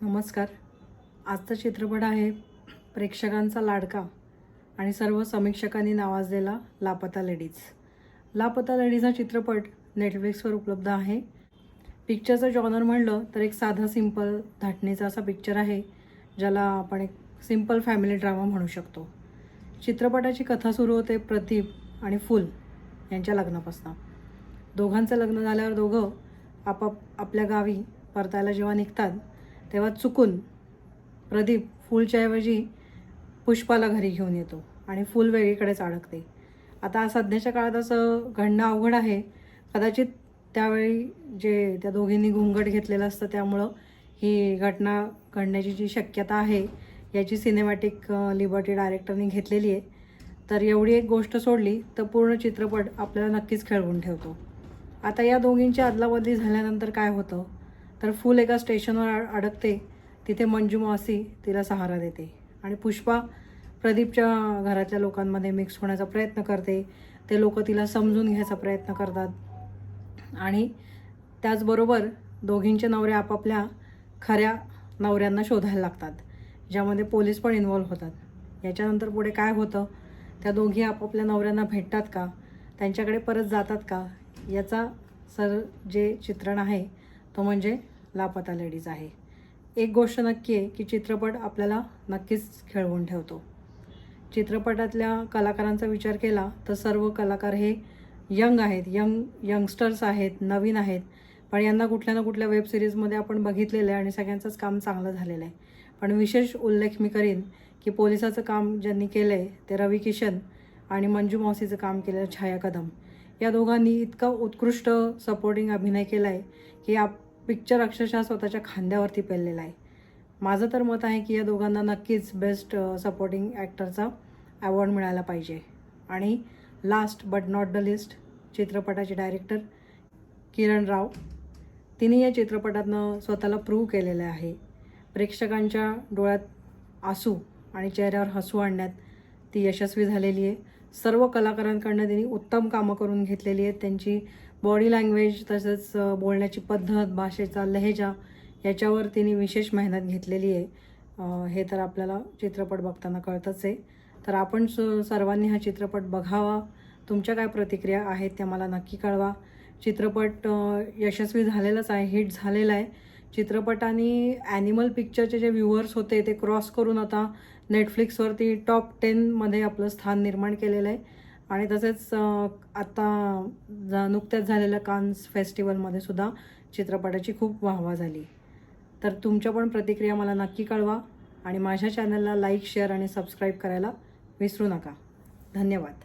नमस्कार. आजचा चित्रपट आहे प्रेक्षकांचा लाडका आणि सर्व समीक्षकांनी नावाजलेला लापता लेडीज. लापता लेडीज हा चित्रपट नेटफ्लिक्सवर उपलब्ध आहे. पिक्चरचं जॉनर म्हणलं तर एक साधा सिंपल धाटणीचा असा पिक्चर आहे ज्याला आपण एक सिंपल फॅमिली ड्रामा म्हणू शकतो. चित्रपटाची कथा सुरू होते प्रदीप आणि फुल यांच्या लग्नापासून. दोघांचं लग्न झाल्यावर दोघं आपाप आपल्या गावी परतायला जेव्हा निघतात तेव्हा चुकून प्रदीप फुलच्या ऐवजी पुष्पाला घरी घेऊन येतो आणि फुल वेगळीकडेच अडकते. आता सध्याच्या काळात असं घडणं अवघड आहे. कदाचित त्यावेळी जे त्या दोघींनी घुंगट घेतलेलं असतं त्यामुळं ही घटना घडण्याची जी शक्यता आहे याची सिनेमॅटिक लिबर्टी डायरेक्टरने घेतलेली आहे. तर एवढी एक गोष्ट सोडली तर पूर्ण चित्रपट आपल्याला नक्कीच खेळवून ठेवतो. आता या दोघींची अदलाबदली झाल्यानंतर काय होतं? तर फुल एका स्टेशनवर अडकते. तिथे मंजू मासी तिला सहारा देते. आणि पुष्पा प्रदीपच्या घरातल्या लोकांमध्ये मिक्स होण्याचा प्रयत्न करते. ते लोक तिला समजून घ्यायचा प्रयत्न करतात. आणि त्याचबरोबर दोघींचे नवरे आपापल्या खऱ्या नवऱ्यांना शोधायला लागतात ज्यामध्ये पोलीस पण इन्वॉल्व्ह होतात. याच्यानंतर पुढे काय होतं? त्या दोघी आपापल्या नवऱ्यांना भेटतात का? त्यांच्याकडे परत जातात का? याचा सर जे चित्रण आहे तो म्हणजे लापता लेडीज आहे. एक गोष्ट नक्की आहे की चित्रपट आपल्याला नक्कीच खेळवून ठेवतो. चित्रपटातल्या कलाकारांचा विचार केला तर सर्व कलाकार हे यंग आहेत यंग यंगस्टर्स आहेत नवीन आहेत. पण यांना कुठल्या ना कुठल्या वेब सिरीजमध्ये आपण बघितलेलं आहे आणि सगळ्यांचंच काम चांगलं झालेलं आहे. पण विशेष उल्लेख मी करीन की पोलिसाचं काम ज्यांनी केलं आहे ते रवी किशन आणि मंजू मावसीचं काम केलं छाया कदम या दोघांनी इतका उत्कृष्ट सपोर्टिंग अभिनय केला आहे की आप पिक्चर अक्षरशः स्वतःच्या खांद्यावरती पेललेला आहे. माझं तर मत आहे की या दोघांना नक्कीच बेस्ट सपोर्टिंग ॲक्टरचा अवॉर्ड मिळाला पाहिजे. आणि last but not the list चित्रपटाचे डायरेक्टर किरण राव. तिने या चित्रपटातनं स्वतःला प्रूव्ह केलेलं आहे. प्रेक्षकांच्या डोळ्यात आसू आणि चेहऱ्यावर हसू आणण्यात ती यशस्वी झालेली आहे. सर्व कलाकारांकडनं तिने उत्तम कामं करून घेतलेली आहेत. त्यांची बॉडी लँग्वेज तसंच बोलण्याची पद्धत भाषेचा लहेजा याच्यावर तिने विशेष मेहनत घेतलेली आहे. हे तर आपल्याला चित्रपट बघताना कळतंच आहे. तर आपण स सर्वांनी हा चित्रपट बघावा. तुमच्या काय प्रतिक्रिया आहेत त्या मला नक्की कळवा. चित्रपट यशस्वी झालेलाच आहे हिट झालेला आहे. चित्रपटाने ॲनिमल पिक्चरचे जे व्ह्युअर्स होते ते क्रॉस करून आता नेटफ्लिक्सवरती टॉप टेनमध्ये आपलं स्थान निर्माण केलेलं आहे. आणि तसेच आता जा नुकत्याच झालेल्या कान्स फेस्टिवलमध्ये सुद्धा चित्रपटाची खूप वाहवा झाली. तर तुमच्या पण प्रतिक्रिया मला नक्की कळवा आणि माझ्या चॅनलला लाईक शेअर आणि सबस्क्राईब करायला विसरू नका. धन्यवाद.